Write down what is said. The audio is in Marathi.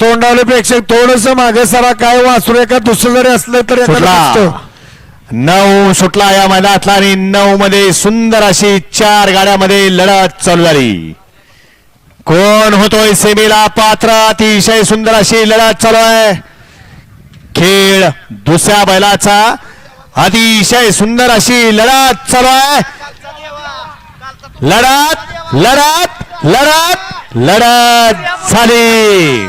तोंडावले प्रेक्षक थोडस मागे सरा काय वासरू एका दुसरं जरी असलं तरी एखादं सुटला. नऊ सुटला या मैदानातला आणि नऊ मध्ये सुंदर अशी चार गाड्यामध्ये लढत चालू झाली. कोण होतोय सेमीला पात्र? अतिशय सुंदर अशी लढत चालू आहे. खेळ दुसऱ्या बैलाचा. अतिशय सुंदर अशी लढत चालू आहे. लढत लढत लढत लढत झाली.